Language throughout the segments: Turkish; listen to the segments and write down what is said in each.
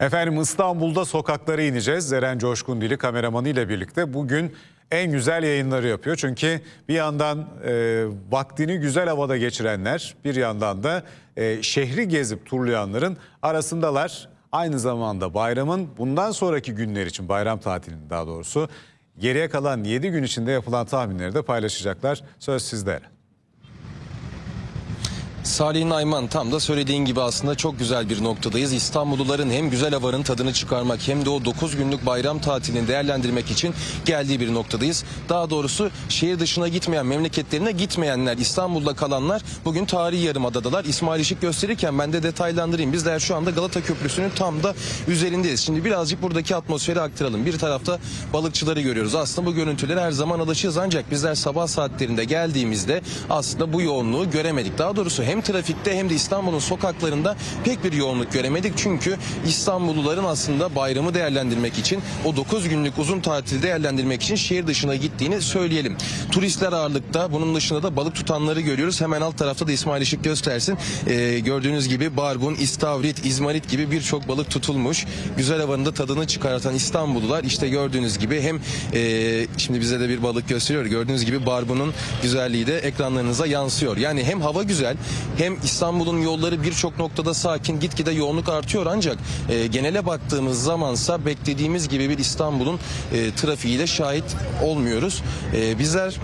Efendim İstanbul'da sokaklara ineceğiz. Zeren Coşkun Dili kameramanı ile birlikte bugün en güzel yayınları yapıyor. Çünkü bir yandan e, vaktini güzel havada geçirenler bir yandan da e, şehri gezip turlayanların arasındalar. Aynı zamanda bayramın bundan sonraki günler için bayram tatilinin daha doğrusu geriye kalan 7 gün içinde yapılan tahminleri de paylaşacaklar. Söz sizde. Salih Nayman tam da söylediğin gibi aslında çok güzel bir noktadayız. İstanbulluların hem güzel havanın tadını çıkarmak hem de o 9 günlük bayram tatilini değerlendirmek için geldiği bir noktadayız. Daha doğrusu şehir dışına gitmeyen, memleketlerine gitmeyenler, İstanbul'da kalanlar bugün tarihi yarımadadalar. İsmail Işık gösterirken ben de detaylandırayım. Bizler şu anda Galata Köprüsü'nün tam da üzerindeyiz. Şimdi birazcık buradaki atmosferi aktaralım. Bir tarafta balıkçıları görüyoruz. Aslında bu görüntülere her zaman alışığız ancak bizler sabah saatlerinde geldiğimizde aslında bu yoğunluğu göremedik. Daha doğrusu hem trafikte hem de İstanbul'un sokaklarında pek bir yoğunluk göremedik. Çünkü İstanbulluların aslında bayramı değerlendirmek için o 9 günlük uzun tatili değerlendirmek için şehir dışına gittiğini söyleyelim. Turistler ağırlıkta bunun dışında da balık tutanları görüyoruz. Hemen alt tarafta da İsmail Işık göstersin. Ee, gördüğünüz gibi barbun, istavrit, izmarit gibi birçok balık tutulmuş. Güzel havanın da tadını çıkartan İstanbullular işte gördüğünüz gibi hem e, şimdi bize de bir balık gösteriyor. Gördüğünüz gibi barbunun güzelliği de ekranlarınıza yansıyor. Yani hem hava güzel hem İstanbul'un yolları birçok noktada sakin gitgide yoğunluk artıyor ancak e, genele baktığımız zamansa beklediğimiz gibi bir İstanbul'un e, trafiğiyle şahit olmuyoruz. E, bizler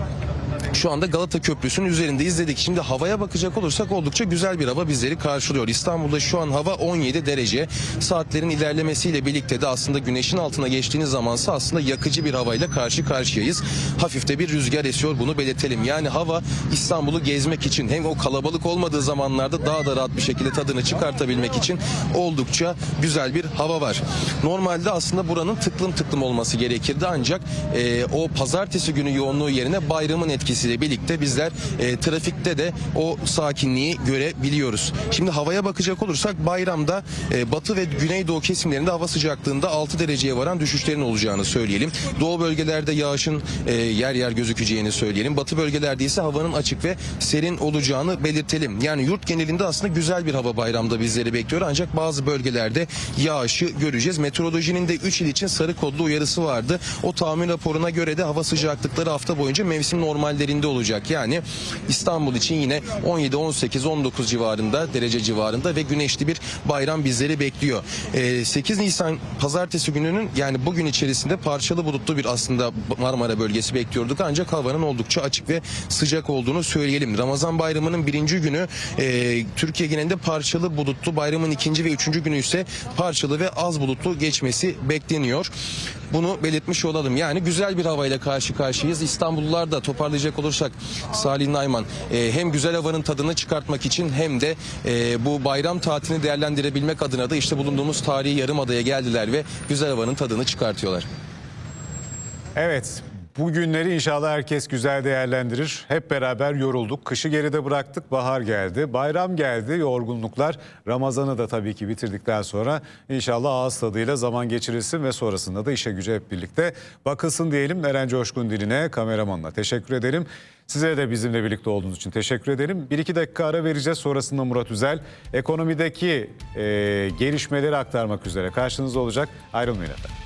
şu anda Galata Köprüsü'nün üzerinde izledik. Şimdi havaya bakacak olursak oldukça güzel bir hava bizleri karşılıyor. İstanbul'da şu an hava 17 derece. Saatlerin ilerlemesiyle birlikte de aslında güneşin altına geçtiğiniz zamansa aslında yakıcı bir havayla karşı karşıyayız. Hafifte bir rüzgar esiyor bunu belirtelim. Yani hava İstanbul'u gezmek için hem o kalabalık olmadığı zamanlarda daha da rahat bir şekilde tadını çıkartabilmek için oldukça güzel bir hava var. Normalde aslında buranın tıklım tıklım olması gerekirdi ancak e, o pazartesi günü yoğunluğu yerine bayramın etkisiyle birlikte bizler e, trafikte de o sakinliği görebiliyoruz. Şimdi havaya bakacak olursak bayramda e, batı ve güneydoğu kesimlerinde hava sıcaklığında 6 dereceye varan düşüşlerin olacağını söyleyelim. Doğu bölgelerde yağışın e, yer yer gözükeceğini söyleyelim. Batı bölgelerde ise havanın açık ve serin olacağını belirtelim. Yani yurt genelinde aslında güzel bir hava bayramda bizleri bekliyor ancak bazı bölgelerde yağışı göreceğiz. Meteorolojinin de 3 il için sarı kodlu uyarısı vardı. O tahmin raporuna göre de hava sıcaklıkları hafta boyunca mevsim normallerinde olacak. Yani İstanbul için yine 17, 18, 19 civarında derece civarında ve güneşli bir bayram bizleri bekliyor. Ee, 8 Nisan pazartesi gününün yani bugün içerisinde parçalı bulutlu bir aslında Marmara bölgesi bekliyorduk ancak havanın oldukça açık ve sıcak olduğunu söyleyelim. Ramazan bayramının birinci günü e, Türkiye genelinde parçalı bulutlu bayramın ikinci ve üçüncü günü ise parçalı ve az bulutlu geçmesi bekleniyor. Bunu belirtmiş olalım. Yani güzel bir havayla karşı karşıyayız. İstanbullular da toparlayacak olursak Salih Nayman e, hem güzel havanın tadını çıkartmak için hem de e, bu bayram tatilini değerlendirebilmek adına da işte bulunduğumuz tarihi yarımadaya geldiler ve güzel havanın tadını çıkartıyorlar. Evet, bu günleri inşallah herkes güzel değerlendirir. Hep beraber yorulduk. Kışı geride bıraktık, bahar geldi. Bayram geldi, yorgunluklar. Ramazan'ı da tabii ki bitirdikten sonra inşallah ağız tadıyla zaman geçirilsin ve sonrasında da işe güce hep birlikte bakılsın diyelim. Eren Coşkun Diline, kameramanına teşekkür ederim. Size de bizimle birlikte olduğunuz için teşekkür ederim. Bir iki dakika ara vereceğiz. Sonrasında Murat Üzel ekonomideki e, gelişmeleri aktarmak üzere karşınızda olacak. Ayrılmayın efendim.